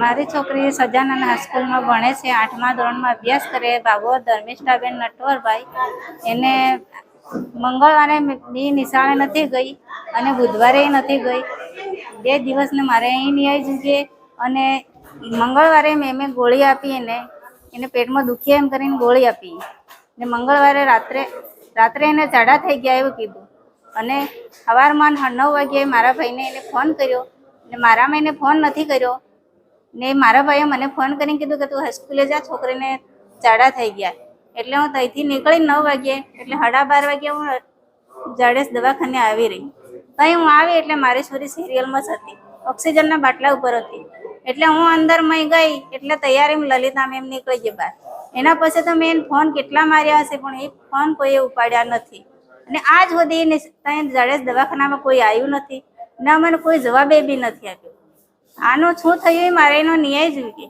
મારી છોકરી સજાનંદ હાઈસ્કૂલમાં ભણે છે. આઠમા ધોરણમાં અભ્યાસ કરે. ભાગવત ધર્મિષ્ઠાબેન નટવરભાઈ. એને મંગળવારે બી નિશાળે નથી ગઈ અને બુધવારે નથી ગઈ. બે દિવસને મારે અહીં આવી જઈએ અને મંગળવારે મેં ગોળી આપી એને. એને પેટમાં દુખી એમ કરીને ગોળી આપી. ને મંગળવારે રાત્રે રાત્રે એને ઝાડા થઈ ગયા એવું કીધું. અને સવારમાં નવ વાગ્યે મારા ભાઈને એને ફોન કર્યો. ને મારામાં એને ફોન નથી કર્યો. ને મારા ભાઈએ મને ફોન કરીને કીધું કે તું હાઈસ્કૂલે જા, છોકરીને જાડા થઈ ગયા. એટલે હું ત્યાંથી નીકળી નવ વાગ્યે, એટલે સાડા બાર વાગ્યે હું જાડેશ દવાખાને આવી રહી. ત્યાં હું આવી એટલે મારી છોરી સિરિયલમાં જ હતી. ઓક્સિજનના બાટલા ઉપર હતી. એટલે હું અંદર મય ગઈ, એટલે તૈયારી લલિતા મેમ નીકળી ગઈ બહાર. એના પછી તો મેં ફોન કેટલા માર્યા હશે, પણ એ ફોન કોઈએ ઉપાડ્યા નથી. અને આજ સુધી ત્યાં જાડેશ દવાખાનામાં કોઈ આવ્યું નથી. ને, મને કોઈ જવાબે બી નથી આપ્યો. આનું શું થયું એ મારે એનો ન્યાય જોઈએ.